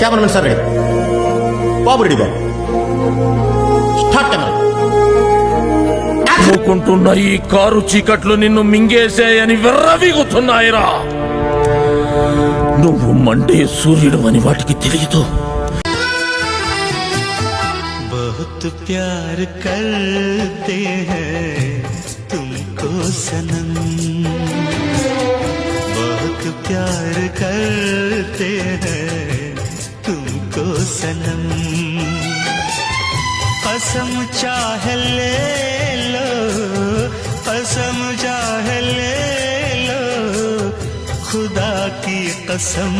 Cameramen sir ready బాబు ready బాబు start camera మూకుంటున్న ఈ car చీకట్లు నిన్ను మింగేశాయని విర్రవీగుతున్నాయిరా నువ్వు మండే సూర్యుడు అని వాటికి తెలియదు बहुत प्यार करते हैं तुमको सनम बहुत प्यार करते हैं तुमको सनम कसम चाह ले लो कसम चाह ले लो खुदा की कसम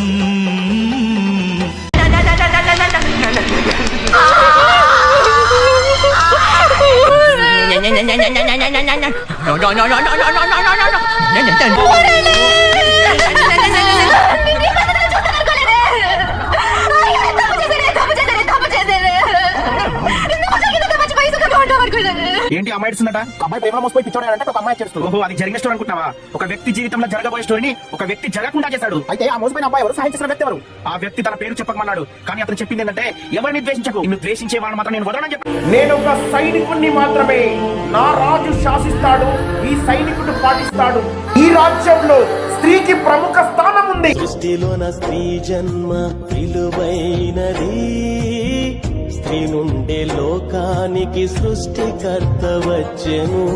ఏంటి అమ్మాయి ఇస్తుందట అమ్మాయి ప్రేమ మోసపోయి పిచ్చోడంటే ఒక అమ్మాయి చేస్తుంది ఓహో అది జరిగిన స్టోరీ అనుకుంటావా? ఒక వ్యక్తి జీవితంలో జరగబోయే స్టోరీని ఒక వ్యక్తి జరగకుండా చేశాడు. అయితే ఆ మోసపోయిన అబ్బాయి ఎవరు? సహాయం చేసిన వ్యక్తి ఎవరు? ఆ వ్యక్తి తన పేరు చెప్పమన్నాడు కానీ అతను చెప్పింది ఏంటంటే ఎవరిని ద్వేషించకు. నిన్ను ద్వేషించే వాళ్ళని మాత్రం నేను వదలని చెప్పి నేను ఒక సైనికుడిని మాత్రమే. నా రాజు శాసిస్తాడు ఈ సైనికుడు పాటిస్తాడు. ఈ రాజ్యంలో స్త్రీకి ప్రముఖ స్థానం ఉంది. సృష్టిలోన స్త్రీ జన్మ విలువైనది. స్త్రీ నుండే లోకానికి సృష్టికర్త వచ్చెను.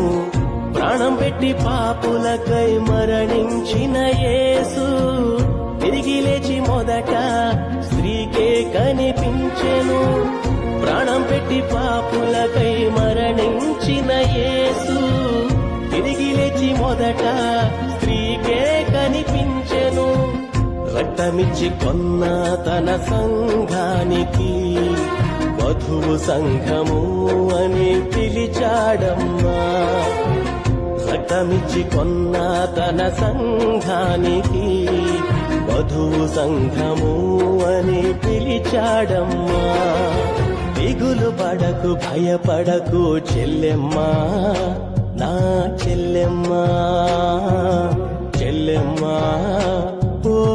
ప్రాణం పెట్టి పాపులకై మరణించిన యేసు. తిరిగి లేచి మొదట స్త్రీకే కనిపించెను. ప్రాణం పెట్టి పాపులకై మరణించిన యేసు. తిరిగి లేచి మొదట స్త్రీకే కనిపించెను. రక్తమిచ్చి కొన్న తన సంఘానికి మధువు సంఘము అని పిలిచాడమ్మా. రక్తమిచ్చి కొన్న తన సంఘానికి మధువు సంఘము అని పిలిచాడమ్మా. దిగులు పడకు భయపడకు చెల్లెమ్మా. నా చెల్లెమ్మా చెల్లెమ్మా. ఓ